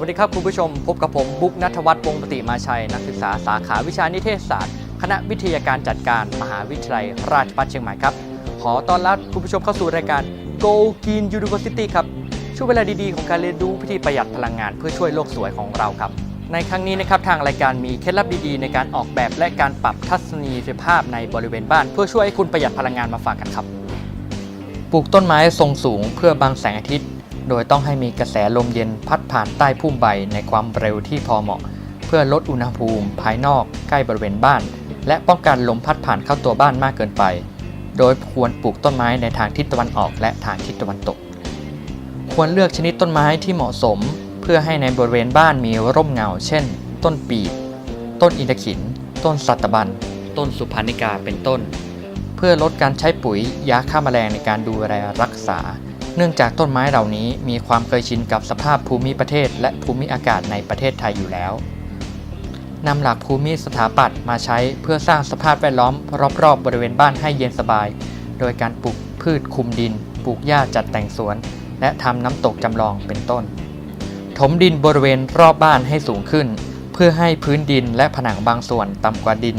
วัสดีครับคุณผู้ชม พบกับผมบุ๊กนัทวัฒน์วงปฏิมาชัย นักศึกษาสาขาวิชานิเทศศาสตร์ คณะวิทยาการจัดการมหาวิทยาลัยราชภัฏเชียงใหม่ครับ ขอต้อนรับคุณผู้ชมเข้าสู่รายการ Go Green University ครับช่วงเวลาดีๆของการเรียนรู้วิธีประหยัดพลังงานเพื่อช่วยโลกสวยของเราครับ ในครั้งนี้นะครับทางรายการมีเคล็ดลับดีๆ ในการออกแบบและการปรับทัศนียภาพในบริเวณบ้าน เพื่อช่วยให้คุณประหยัดพลังงานมาฝากกันครับ ปลูกต้นไม้ทรงสูงเพื่อบังแสงอาทิตย์ โดยต้องให้มีกระแสลมเย็นพัดผ่านใต้พุ่มใบในความเร็วที่พอเหมาะ เพื่อลดอุณหภูมิภายนอกใกล้บริเวณบ้าน และป้องกันลมพัดผ่านเข้าตัวบ้านมากเกินไป โดยควรปลูกต้นไม้ในทางทิศตะวันออกและทางทิศตะวันตก ควรเลือกชนิดต้นไม้ที่เหมาะสม เพื่อให้ในบริเวณบ้านมีร่มเงา เช่น ต้นปีบต้นอินทขิน ต้นสัตบัน ต้นสุพรรณิกาเป็นต้น เพื่อลดการใช้ปุ๋ยยาฆ่าแมลงในการดูแลรักษา เนื่องจากต้นไม้เหล่านี้มีความเคยชินกับสภาพภูมิประเทศ และภูมิอากาศในประเทศไทยอยู่แล้วนำหลักภูมิสถาปัตย์มาใช้เพื่อสร้างสภาพแวดล้อม รอบ ๆ บริเวณบ้านให้เย็นสบาย โดยการปลูกพืชคุมดิน ปลูกหญ้าจัดแต่งสวน และทำน้ำตกจำลองเป็นต้น ถมดินบริเวณรอบบ้านให้สูงขึ้น เพื่อให้พื้นดินและผนังบางส่วนต่ำกว่าดิน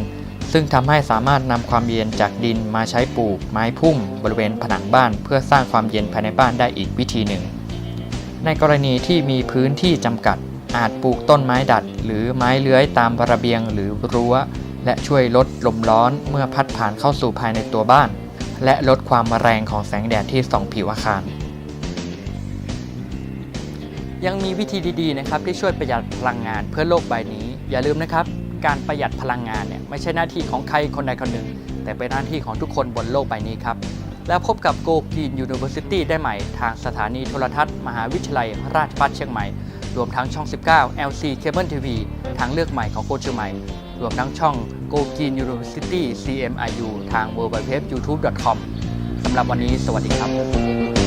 ซึ่งทำให้สามารถนำความเย็นจากดินมาใช้ปลูกไม้พุ่มบริเวณผนังบ้าน เพื่อสร้างความเย็นภายในบ้านได้อีกวิธีหนึ่ง ในกรณีที่มีพื้นที่จำกัด อาจปลูกต้นไม้ดัด หรือไม้เลื้อยตามระเบียงหรือรั้ว และช่วยลดลมร้อนเมื่อพัดผ่านเข้าสู่ภายในตัวบ้าน และลดความแรงของแสงแดดที่ส่องผิวอาคารยังมีวิธีดีๆนะครับที่ช่วยประหยัดพลังงานเพื่อโลกใบนี้ อย่าลืมนะครับ การประหยัดพลังงานเนี่ยไม่ใช่หน้าที่ของใครคนใดคนหนึ่ง แต่เป็นหน้าที่ของทุกคนบนโลกใบนี้ครับ แล้วพบกับ Go Green University ได้ใหม่ทางสถานีโทรทัศน์ มหาวิทยาลัย ราชภัฏเชียงใหม่ รวมทั้งช่อง 19 LC Cable TV ทางเลือกใหม่ของโคเชียงใหม่ รวมทั้งช่อง Go Green University CMIU ทาง www.youtube.com สำหรับวันนี้สวัสดีครับ